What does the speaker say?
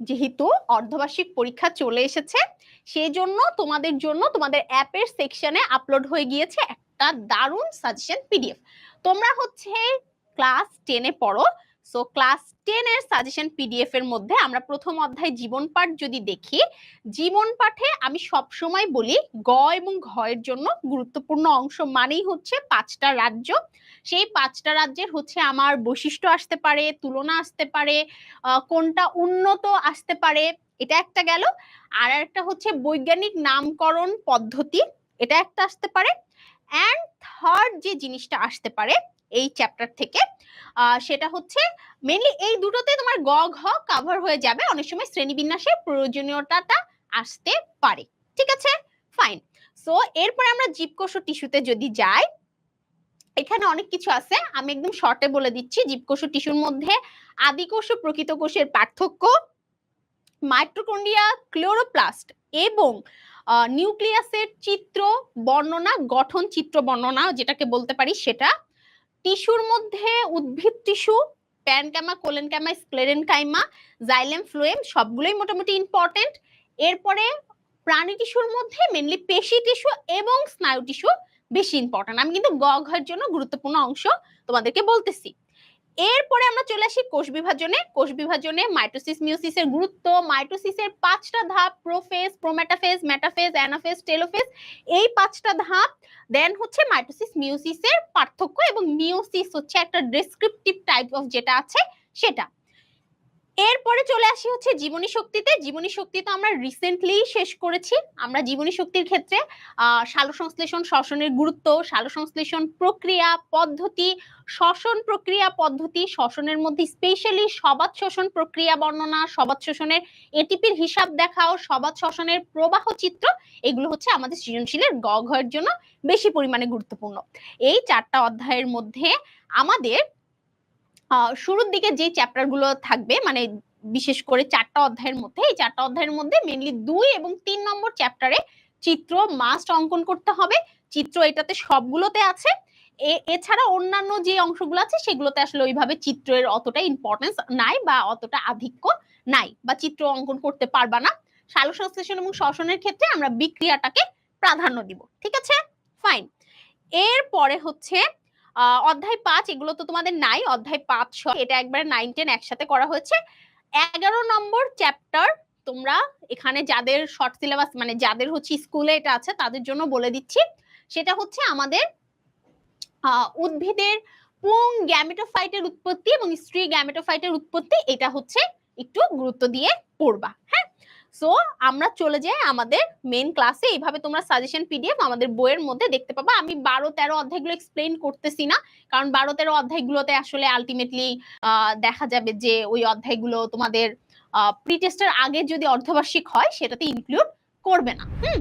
যেহেতু অর্ধবার্ষিক পরীক্ষা চলে এসেছে সেই জন্য তোমাদের জন্য তোমাদের অ্যাপের সেকশনে আপলোড হয়ে গিয়েছে একটা দারুণ সাজেশন পিডিএফ তোমরা হচ্ছে ক্লাস টেনে পড়ো সো ক্লাস টেন এর সাজেশন পিডিএফ এর মধ্যে আমরা প্রথম অধ্যায় জীবন পাঠ যদি দেখি, জীবন পাঠে আমি সব সময় বলি গ এবং ঘ এর জন্য গুরুত্বপূর্ণ অংশ মানেই হচ্ছে পাঁচটা রাজ্য। সেই পাঁচটা রাজ্যের হচ্ছে আমার বৈশিষ্ট্য আসতে পারে, তুলনা আসতে পারে কোনটা উন্নত আসতে পারে, এটা একটা গেল। আর একটা হচ্ছে বৈজ্ঞানিক নামকরণ পদ্ধতি, এটা একটা আসতে পারে। অ্যান্ড থার্ড যে জিনিসটা আসতে পারে এই চ্যাপ্টার থেকে। সেটা হচ্ছে মেনলি এই দুটোতে তোমার গ, ঘ কাভার হয়ে যাবে। অনেক সময় শ্রেণীবিন্যাসের প্রয়োজনীয়তাটা আসতে পারে। ঠিক আছে? ফাইন সো এরপরে আমরা জীবকোষ ও টিস্যুতে যদি যাই, এখানে অনেক কিছু আছে। আমি একদম শর্টে বলে দিচ্ছি। জীবকোষ ও টিস্যুর মধ্যে আদিকোষ ও প্রকৃত কোষের পার্থক্য মাইটোকন্ড্রিয়া ক্লোরোপ্লাস্ট এবং নিউক্লিয়াসের চিত্র বর্ণনা, গঠন চিত্র বর্ণনা, যেটাকে বলতে পারি সেটা টিস্যুর মধ্যে উদ্ভিদ tissue, parenchyma collenchyma sclerenchyma, xylem, phloem, সবগুলোই মোটামুটি ইম্পর্টেন্ট এরপরে প্রাণী টিস্যুর মধ্যে মেনলি পেশি টিস্যু এবং স্নায়ু টিস্যু বেশি ইম্পর্টেন্ট আমি কিন্তু গ জন্য গুরুত্বপূর্ণ অংশ তোমাদেরকে বলতেছি। এরপরে আমরা চলে আসি কোষ বিভাজনে। কোষ বিভাজনে মাইটোসিস মিউসিসের গুরুত্ব মাইটোসিসের পাঁচটা ধাপ prophase prometaphase metaphase anaphase telophase এই পাঁচটা ধাপ দেন হচ্ছে মাইটোসিস মিউসিসের পার্থক্য এবং মিউসিস হচ্ছে একটা ডেসক্রিপটিভ টাইপ অফ যেটা আছে, সেটা। আসি হচ্ছে জীবনী শক্তিতে। জীবনী শক্তি তো আমরা রিসেন্টলি শেষ করেছি। আমরা জীবনী শক্তির ক্ষেত্রে সালো সংশ্লেষণ শ্বসনের গুরুত্ব, সালো সংশ্লেষণ প্রক্রিয়া পদ্ধতি, শ্বসন প্রক্রিয়া পদ্ধতি, শ্বসনের মধ্যে স্পেশালি সবাত শোষণ প্রক্রিয়া বর্ণনা, সবাত শোষণের এটিপির হিসাব দেখাও, সবাত শ্বসনের প্রবাহ চিত্র, এগুলো হচ্ছে আমাদের সৃজনশীলের গ ঘয়ের জন্য বেশি পরিমাণে গুরুত্বপূর্ণ। এই চারটা অধ্যায়ের মধ্যে আমাদের শুরুর দিকে যে চ্যাপ্টারগুলো থাকবে মানে বিশেষ করে চারটা অধ্যায়ের মধ্যে, এই চারটা অধ্যায়ের মধ্যে মেনলি দুই এবং তিন নম্বর চ্যাপ্টারে চিত্র মাস্ট অঙ্কন করতে হবে। চিত্র এটাতে সবগুলোতে আছে। এছাড়া অন্যান্য যে অংশগুলো আছে, সেগুলোতে আসলে ওইভাবে চিত্রের অতটা ইম্পর্টেন্স নাই বা অতটা আধিক্য নাই বা চিত্র অঙ্কন করতে পারবা না। সালো সংশ্লেষণ এবং শ্বসনের ক্ষেত্রে আমরা বিক্রিয়াটাকে প্রাধান্য দিব, ঠিক আছে? ফাইন এরপরে হচ্ছে অধ্যায় পাঁচ, এগুলো তো তোমাদের নাই। অধ্যায় পাঁচ এটা একবারে নাইন টেন একসাথে করা হয়েছে। এগারো নম্বর চ্যাপ্টার তোমরা এখানে যাদের শর্ট সিলেবাস মানে যাদের হচ্ছে স্কুলে এটা আছে, তাদের জন্য বলে দিচ্ছি। সেটা হচ্ছে আমাদের উদ্ভিদের পুং গ্যামেটোফাইটের উৎপত্তি এবং স্ত্রী গ্যামেটোফাইটের উৎপত্তি, এটা হচ্ছে একটু গুরুত্ব দিয়ে পড়বা। সো আমরা চলে যাই আমাদের মেন ক্লাসে এইভাবে তোমরা সাজেশন পিডিএফ আমাদের বইয়ের মধ্যে দেখতে পাবো। আমি বারো, তেরো অধ্যায়গুলো এক্সপ্লেন করতেছি না, কারণ বারো, তেরো অধ্যায়গুলোতে আসলে আলটিমেটলি দেখা যাবে যে ওই অধ্যায়গুলো তোমাদের প্রি আগে যদি অর্ধবার্ষিক হয়, সেটাতে ইনক্লুড করবে না। হুম?